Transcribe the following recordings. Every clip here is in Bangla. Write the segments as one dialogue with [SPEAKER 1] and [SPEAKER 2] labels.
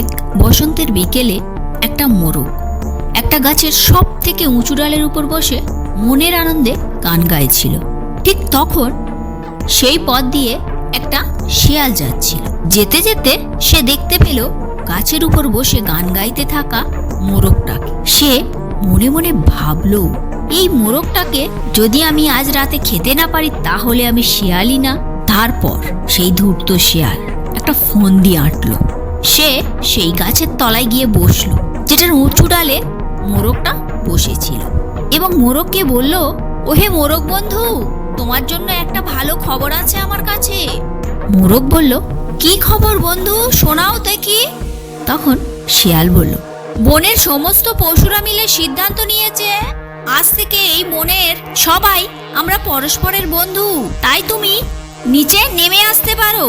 [SPEAKER 1] এক বসন্তের বিকেলে একটা মোরগ। একটা গাছের সব থেকে উঁচু ডালের উপর বসে মনের আনন্দে গান গাইছিল। ঠিক তখন সেই পথ দিয়ে একটা শিয়াল যাচ্ছিল। যেতে যেতে সে দেখতে পেল গাছের উপর বসে গান গাইতে থাকা মোরগটাকে। সে মনে মনে ভাবলো, এই মোরগটাকে যদি আমি আজ রাতে খেতে না পারি, তাহলে আমি শিয়ালই না। তারপর সেই ধূর্ত শিয়াল একটা ফোন দিয়ে আঁটলো। সে সেই গাছের তলায় গিয়ে বসল, যেটার উঁচু ডালে মোরগটা বসেছিল। এবং মোরগকে বলল, ওহে মোরগ বন্ধু, তোমার জন্য একটা ভালো খবর আছে আমার কাছে। মোরগ বলল, কি খবর বন্ধু, শোনাও দেখি। তখন শিয়াল বলল, বনের সমস্ত পশুরা মিলে সিদ্ধান্ত নিয়েছে, আজ থেকে এই বনের সবাই আমরা পরস্পরের বন্ধু, তাই তুমি নিচে নেমে আসতে পারো।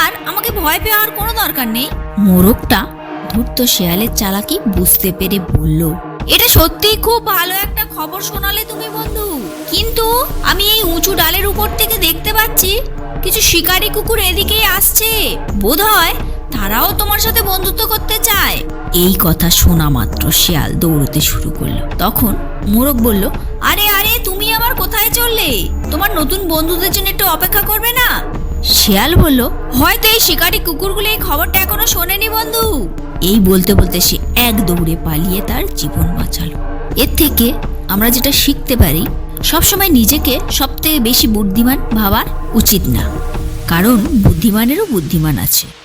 [SPEAKER 1] আর আমাকে ভয় পাওয়ার কোনো দরকার নেই। মোরগটা ধূর্ত শেয়ালের চালাকি বুঝতে পেরে বলল, এটা সত্যিই খুব ভালো একটা খবর শোনালে তুমি বন্ধু। কিন্তু আমি এই উঁচু ডালের উপর থেকে দেখতে পাচ্ছি কিছু শিকারী কুকুর এদিকেই আসছে। বোধহয় তারাও তোমার সাথে বন্ধুত্ব করতে চায়। এই কথা শোনা মাত্র শিয়াল দৌড়তে শুরু করল। তখন মোরগ বলল, আরে আরে, তুমি আবার কোথায় চললে? তোমার নতুন বন্ধুদের জন্য একটু অপেক্ষা করবে না? শিয়াল বলল, হয়তো এই শিকারী কুকুরগুলো এই খবরটা এখনও শোনেনি বন্ধু। এই বলতে বলতে সে এক দৌড়ে পালিয়ে তার জীবন বাঁচালো। এর থেকে আমরা যেটা শিখতে পারি, সবসময় নিজেকে সবথেকে বেশি বুদ্ধিমান ভাবার উচিত না। কারণ বুদ্ধিমানেরও বুদ্ধিমান আছে।